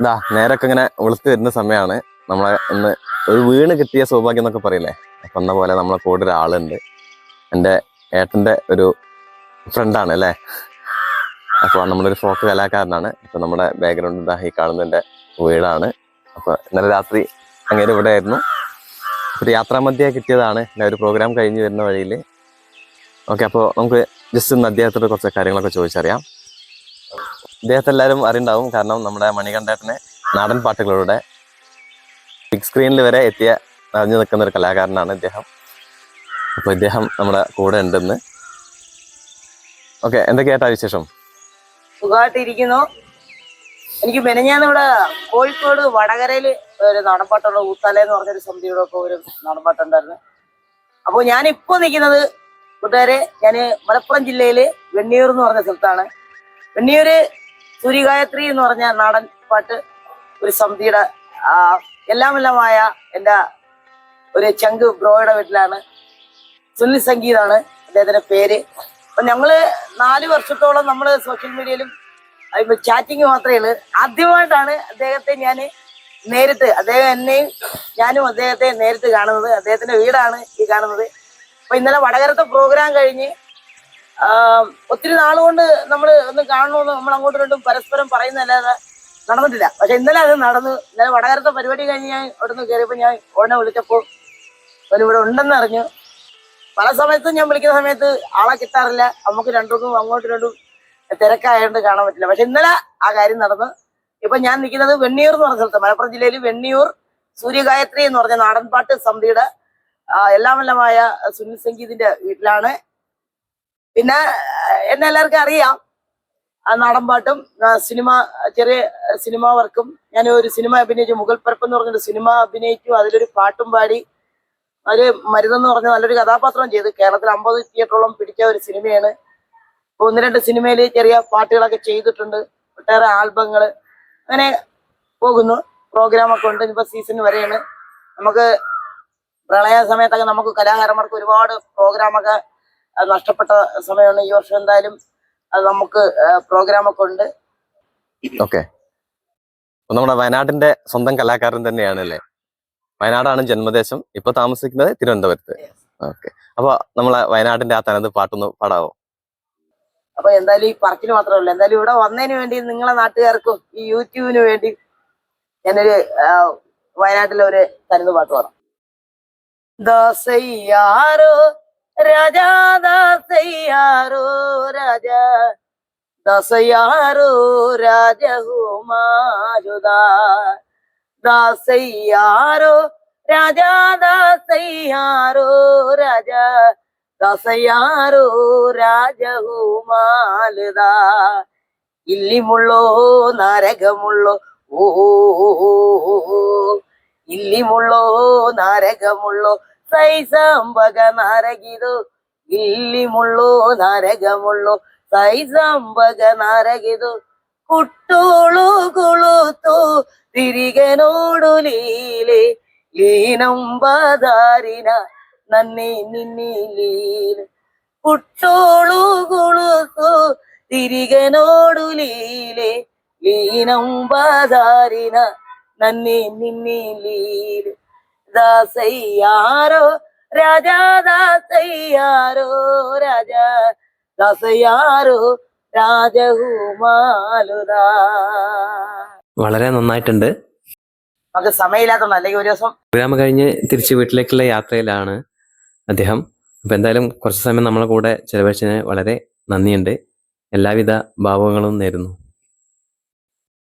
ഇതാ നേരൊക്കെ ഇങ്ങനെ വെളുത്ത് വരുന്ന സമയമാണ് നമ്മളെ ഇന്ന് ഒരു വീണ് കിട്ടിയ സൗഭാഗ്യം എന്നൊക്കെ പറയില്ലേ? അപ്പൊ എന്ന പോലെ നമ്മളെ കൂടെ ഒരാളുണ്ട്. എന്റെ ഏട്ടന്റെ ഒരു ഫ്രണ്ടാണ് അല്ലേ? അപ്പോൾ നമ്മളൊരു ഫോക്ക് കലാകാരനാണ് അപ്പൊ നമ്മുടെ ബാക്ക്ഗ്രൗണ്ട് ഇതാ ഈ കാണുന്നതിന്റെ വീടാണ്. അപ്പൊ ഇന്നലെ രാത്രി അങ്ങനെ ഇവിടെ ആയിരുന്നു. ഒരു യാത്രാമധ്യേ കിട്ടിയതാണ്. എന്റെ ഒരു പ്രോഗ്രാം കഴിഞ്ഞ് വരുന്ന വഴിയിൽ ഓക്കെ അപ്പോൾ നമുക്ക് ജസ്റ്റ് ഇന്ന് അദ്ദേഹത്തോട് കുറച്ച് കാര്യങ്ങളൊക്കെ ചോദിച്ചറിയാം. ഇദ്ദേഹത്തെ എല്ലാവരും അറിയുണ്ടാവും കാരണം നമ്മുടെ മണികണ്ഠേട്ടനെ നാടൻ പാട്ടുകളിലൂടെ ബിഗ് സ്ക്രീനിൽ വരെ എത്തിയ നിറഞ്ഞു നിൽക്കുന്ന ഒരു കലാകാരനാണ് ഇദ്ദേഹം. അപ്പോൾ ഇദ്ദേഹം നമ്മുടെ കൂടെ ഉണ്ടെന്ന്. ഓക്കെ എന്തൊക്കെയായിട്ടാ വിശേഷം? സുഖമായിട്ടിരിക്കുന്നു. എനിക്ക് മെനഞ്ഞാന്ന് ഇവിടെ കോഴിക്കോട് വടകരയിൽ ഒരു നാടൻപാട്ടുള്ള ഊത്താല എന്ന് പറഞ്ഞൊരു സമിതിയുടെ ഒക്കെ ഒരു നാടൻപാട്ടുണ്ടായിരുന്നു അപ്പോൾ ഞാനിപ്പോൾ നിൽക്കുന്നത് കൂട്ടുകാരെ ഞാൻ മലപ്പുറം ജില്ലയിൽ വെണ്ണിയൂർ എന്ന് പറഞ്ഞ സ്ഥലത്താണ്. വെണ്ണിയൂര് സൂര്യഗായത്രി എന്ന് പറഞ്ഞ നാടൻ പാട്ട് ഒരു സമിതിയുടെ എല്ലാം എല്ലാമെല്ലാമായ എന്റെ ഒരു ചങ്ക് ബ്രോയുടെ വീട്ടിലാണ്. സുനിൽ സംഗീതാണ് അദ്ദേഹത്തിന്റെ പേര്. അപ്പം ഞങ്ങൾ നാല് വർഷത്തോളം നമ്മൾ സോഷ്യൽ മീഡിയയിലും ചാറ്റിങ് മാത്രമേ ഉള്ളൂ. ആദ്യമായിട്ടാണ് അദ്ദേഹത്തെ ഞാൻ നേരിട്ട് അദ്ദേഹം എന്നെയും ഞാനും അദ്ദേഹത്തെ നേരിട്ട് കാണുന്നത്. അദ്ദേഹത്തിന്റെ വീടാണ് ഈ കാണുന്നത്. അപ്പം ഇന്നലെ വടകരത്തെ പ്രോഗ്രാം കഴിഞ്ഞ് ഒത്തിരി നാളുകൊണ്ട് നമ്മൾ ഒന്ന് കാണണമെന്ന് നമ്മൾ അങ്ങോട്ടും ഇങ്ങോട്ടും പരസ്പരം പറയുന്നതല്ലാതെ നടന്നിട്ടില്ല. പക്ഷെ ഇന്നലെ അത് നടന്നു. ഇന്നലെ വടകരത്തെ പരിപാടി കഴിഞ്ഞ് ഞാൻ അവിടെ നിന്ന് കയറിയപ്പോൾ ഞാൻ ഉടനെ വിളിച്ചപ്പോൾ അവൻ ഇവിടെ ഉണ്ടെന്ന് അറിഞ്ഞു. പല സമയത്തും ഞാൻ വിളിക്കുന്ന സമയത്ത് ആളെ കിട്ടാറില്ല. നമുക്ക് രണ്ടുപേർക്കും അങ്ങോട്ടും രണ്ടും തിരക്കായതുകൊണ്ട് കാണാൻ പറ്റില്ല. പക്ഷെ ഇന്നലെ ആ കാര്യം നടന്നു. ഇപ്പൊ ഞാൻ നിൽക്കുന്നത് വെണ്ണിയൂർ എന്ന് പറഞ്ഞ സ്ഥലത്ത് മലപ്പുറം ജില്ലയിൽ വെണ്ണിയൂർ സൂര്യഗായത്രി എന്ന് പറഞ്ഞ നാടൻപാട്ട് സമിതിയുടെ എല്ലാമെല്ലാമായ സുനിൽ സംഗീതിന്റെ വീട്ടിലാണ്. പിന്നെ എന്നെ എല്ലാവർക്കും അറിയാം. ആ നാടൻപാട്ടും സിനിമ ചെറിയ സിനിമ വർക്കും. ഞാൻ ഒരു സിനിമ അഭിനയിച്ചു. മുഗൾ പരപ്പ് എന്ന് പറഞ്ഞൊരു സിനിമ അഭിനയിച്ചു. അതിലൊരു പാട്ടും പാടി അതിൽ മരുതെന്ന് പറഞ്ഞ നല്ലൊരു കഥാപാത്രം ചെയ്ത് കേരളത്തിൽ അമ്പത് തിയേറ്ററോളം പിടിച്ച ഒരു സിനിമയാണ്. ഒന്ന് രണ്ട് സിനിമയിൽ ചെറിയ പാട്ടുകളൊക്കെ ചെയ്തിട്ടുണ്ട്. ഒട്ടേറെ ആൽബങ്ങൾ അങ്ങനെ പോകുന്നു. പ്രോഗ്രാമൊക്കെ ഉണ്ട്. ഇനിയിപ്പോൾ സീസൺ വരെയാണ്. നമുക്ക് പ്രളയ സമയത്തൊക്കെ നമുക്ക് കലാകാരന്മാർക്ക് ഒരുപാട് പ്രോഗ്രാമൊക്കെ അഹ് നഷ്ടപ്പെട്ട സമയമാണ് ഈ വർഷം എന്തായാലും അത് നമുക്ക് പ്രോഗ്രാമൊക്കെ ഉണ്ട്. ഓക്കെ. നമ്മുടെ വയനാടിന്റെ സ്വന്തം കലാകാരൻ തന്നെയാണ് അല്ലേ വയനാടാണ് ജന്മദേശം. ഇപ്പൊ താമസിക്കുന്നത് തിരുവനന്തപുരത്ത്. ഓക്കെ. അപ്പൊ നമ്മളെ വയനാടിന്റെ ആ തനത് പാട്ടൊന്ന് പാടാവോ? അപ്പൊ എന്തായാലും ഈ പറക്കിന് മാത്രമല്ല എന്തായാലും ഇവിടെ വന്നതിന് വേണ്ടി നിങ്ങളെ നാട്ടുകാർക്കും ഈ യൂട്യൂബിന് വേണ്ടി ഞാനൊരു വയനാട്ടിലെ ഒരു തനത് പാട്ട് പാടാം. ദാസയ്യാരോ രാജാ ദാസയ്യാരോ രാജാ ദാസയ്യാരോ രാജഹുമാരുദാ ദാസയ്യാരോ രാജാ ദാസയ്യാരോ രാജാ ദാസയ്യാരോ രാജഹുമാലുദാ ഇല്ലിമുള്ളോ നരകമുള്ളോ ഓ ഇല്ലിമുള്ളോ നരകമുള്ളോ ಸೈಸಂಬಗ ನಾರಗಿದು. ಇಲ್ಲಿ ಮುಳ್ಳು, ನಾರಗ ಮುಳ್ಳು. ಸೈಸಂಬಗ ನಾರಗಿದು. ಕುಟ್ಟೋಳು ಕುಳುತು. ತಿರಿಗೆ ನೋಡು ಲೀಲೆ ಲೀನಂಬ ದಾರಿನ ನನ್ನಿ, ನಿನ್ನಿ ಲೀಲೆ. ಕುಟ್ಟೋಳು ಕುಳುತು. ತಿರಿಗೆ ನೋಡು ಲೀಲೆ ಲೀನಂಬ ದಾರಿನ ನನ್ನಿ, ನಿನ್ನಿ ಲೀಲೆ. ദാസയ്യാരോ? രാജാ ദാസയ്യാരോ? രാജാ ദാസയ്യാരോ? രാജകുമാലുദാ വളരെ നന്നായിട്ടുണ്ട്. നമുക്ക് സമയമില്ലാത്തതുകൊണ്ട് അല്ലെങ്കിൽ ഒരു ദിവസം പ്രോഗ്രാം കഴിഞ്ഞ് തിരിച്ച് വീട്ടിലേക്കുള്ള യാത്രയിലാണ് അദ്ദേഹം. അപ്പം എന്തായാലും കുറച്ച് സമയം നമ്മളെ കൂടെ ചെലവഴിച്ചതിന് വളരെ നന്ദിയുണ്ട്. എല്ലാവിധ ഭാവങ്ങളും നേരുന്നു.